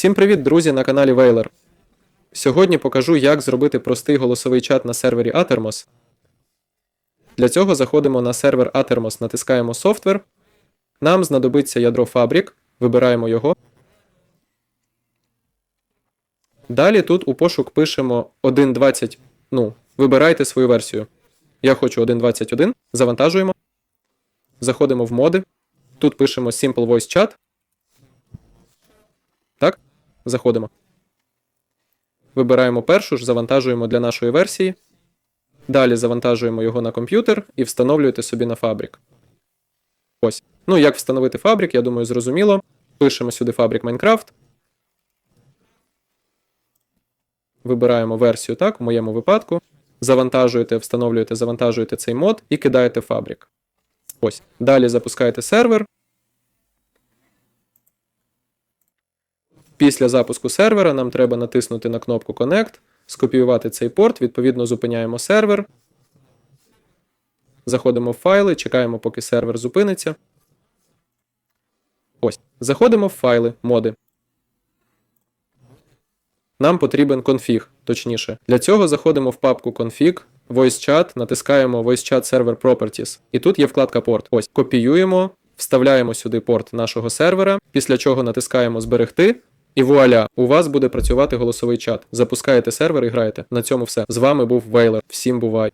Всім привіт, друзі, на каналі Вейлер. Сьогодні покажу, як зробити простий голосовий чат на сервері Atermos. Для цього заходимо на сервер Atermos, натискаємо Software. Нам знадобиться ядро Fabric, вибираємо його. Далі тут у пошук пишемо 1.20. Ну, вибирайте свою версію. Я хочу 1.21, завантажуємо. Заходимо в моди. Тут пишемо Simple Voice Chat. Заходимо. Вибираємо першу ж, завантажуємо для нашої версії. Далі завантажуємо його на комп'ютер і встановлюєте собі на фабрик. Ось. Ну, як встановити фабрик, я думаю, зрозуміло. Пишемо сюди фабрик Minecraft. Вибираємо версію, так, в моєму випадку. Завантажуєте, встановлюєте, завантажуєте цей мод і кидаєте фабрик. Ось. Далі запускаєте сервер. Після запуску сервера нам треба натиснути на кнопку Connect, скопіювати цей порт, відповідно зупиняємо сервер. Заходимо в файли, чекаємо, поки сервер зупиниться. Ось. Заходимо в файли, моди. Нам потрібен конфіг, точніше. Для цього заходимо в папку config, voice chat, натискаємо voice chat server properties. І тут є вкладка порт. Ось, копіюємо, вставляємо сюди порт нашого сервера, після чого натискаємо зберегти. І вуаля, у вас буде працювати голосовий чат. Запускаєте сервер і граєте. На цьому все. З вами був Вейлер. Всім бувай!